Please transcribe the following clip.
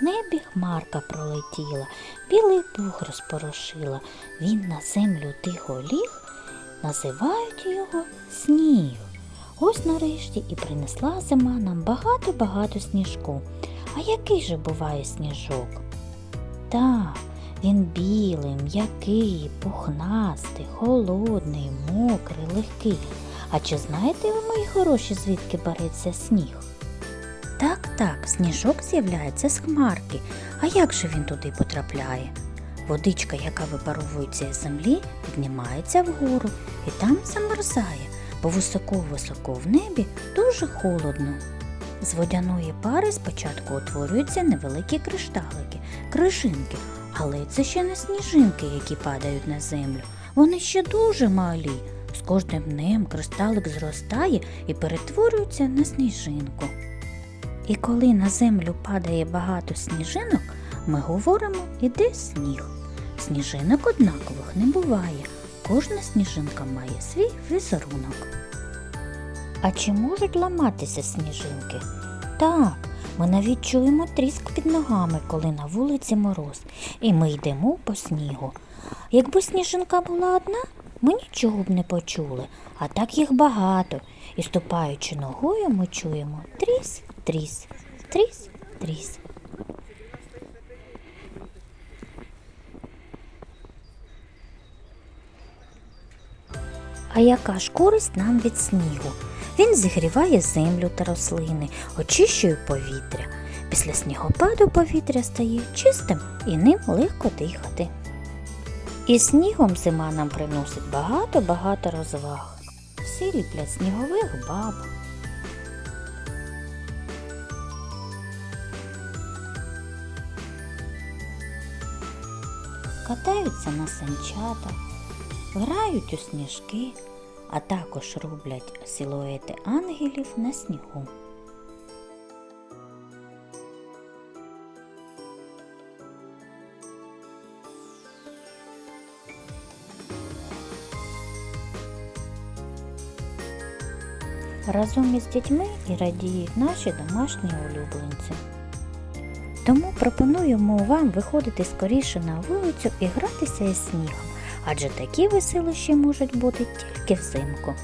В небі хмарка пролетіла, білий пух розпорошила. Він на землю тихо ліг, називають його сніг. Ось нарешті і принесла зима нам багато-багато сніжку. А який же буває сніжок? Так, він білий, м'який, пухнастий, холодний, мокрий, легкий. А чи знаєте ви, мої хороші, звідки береться сніг? Так, сніжок з'являється з хмарки. А як же він туди потрапляє? Водичка, яка випаровується із землі, піднімається вгору і там замерзає, бо високо-високо в небі дуже холодно. З водяної пари спочатку утворюються невеликі кришталики, крижинки, але це ще не сніжинки, які падають на землю. Вони ще дуже малі. З кожним днем кристалик зростає і перетворюється на сніжинку. І коли на землю падає багато сніжинок, ми говоримо іде сніг. Сніжинок однакових не буває. Кожна сніжинка має свій візерунок. А чи можуть ламатися сніжинки? Так, ми навіть чуємо тріск під ногами, коли на вулиці мороз, і ми йдемо по снігу. Якби сніжинка була одна, ми нічого б не почули, а так їх багато, і ступаючи ногою, ми чуємо тріс, тріс, тріс, тріс. А яка ж користь нам від снігу? Він зігріває землю та рослини, очищує повітря. Після снігопаду повітря стає чистим і ним легко дихати. І снігом зима нам приносить багато-багато розваг. Всі ліплять снігових баб. Катаються на санчатах, грають у сніжки, а також роблять силуети ангелів на снігу. Разом із дітьми і радіють наші домашні улюбленці. Тому пропонуємо вам виходити скоріше на вулицю і гратися із снігом, адже такі веселощі можуть бути тільки взимку.